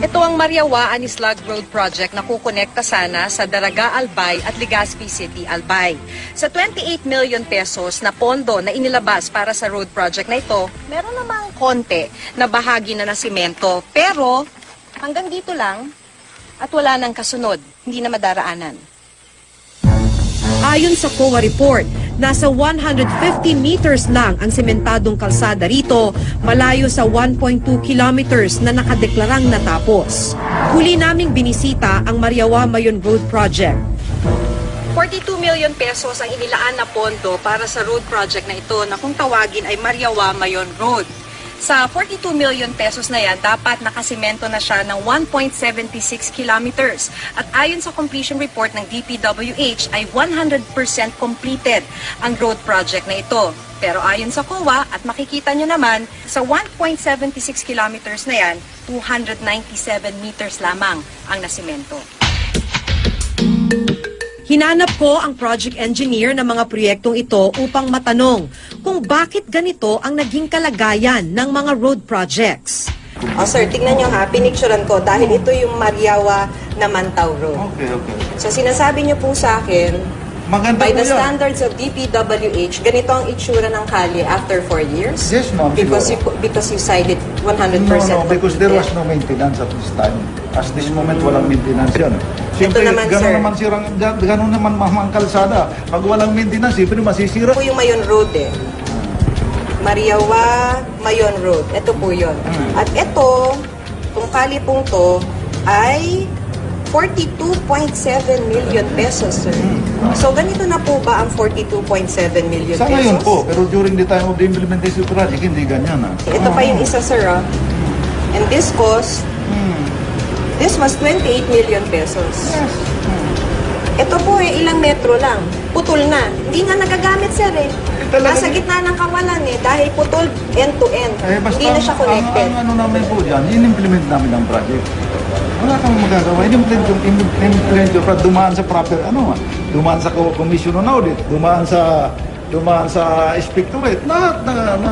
Ito ang Mariawa Anislag Road Project na kukonekta sana sa Daraga Albay at Legazpi City Albay. Sa 28 million pesos na pondo na inilabas para sa road project na ito, meron namang konti na bahagi na ng simento. Pero hanggang dito lang at wala nang kasunod, hindi na madaraanan. Ayon sa COA report, nasa 150 meters lang ang sementadong kalsada rito, malayo sa 1.2 kilometers na nakadeklarang natapos. Huli naming binisita ang Mariawa Mayon Road Project. 42 million pesos ang inilaan na pondo para sa road project na ito na kung tawagin ay Mariawa Mayon Road. Sa 42 million pesos na yan, dapat nakasimento na siya ng 1.76 kilometers. At ayon sa completion report ng DPWH ay 100% completed ang road project na ito. Pero ayon sa COA, at makikita nyo naman, sa 1.76 kilometers na yan, 297 meters lamang ang nasimento. Hinanap ko ang project engineer ng mga proyektong ito upang matanong kung bakit ganito ang naging kalagayan ng mga road projects. Oh, sir, tingnan nyo ha, pinicturean ko dahil ito yung Mariawa na Mantaw Road. Okay, okay. So sinasabi nyo po sa akin, Maganda by the yan. standards of DPWH, ganito ang itsura ng kalye after 4 years? Yes, ma'am, Because you, because you cited 100% No, no, because there was no maintenance at this time. As this moment, walang maintenance yan. Siyempre, naman, gano'n sir. naman sirang, gano'n naman mamang kalsada. Pag walang maintenance, siyempre masisira. Ito po yung Mayon Road eh. Mariawa Mayon Road. Ito po yun. Hmm. At ito, kung kali pong to, ay 42.7 million pesos, sir. So, ganito na po ba ang 42.7 million Hmm. Sa pesos? ngayon po, pero during the time of the implementation project, hindi ganyan ah. Ito pa yung isa, sir, ah. And this cost, Hmm. This was 28 million pesos. Ito po eh, ilang metro lang. Putol na. Hindi nga nagagamit, sir eh. talaga- Nasa gitna ng kawalan eh, dahil putol end to end. Eh, basta Hindi na siya connected. Ang, ang ano namin po dyan, in-implement namin ang project. Wala kang magagawa. In-implement yung, in-implement yung, dumaan sa proper, ano, dumaan sa co- commission on audit, dumaan sa, dumaan sa inspectorate, lahat na, na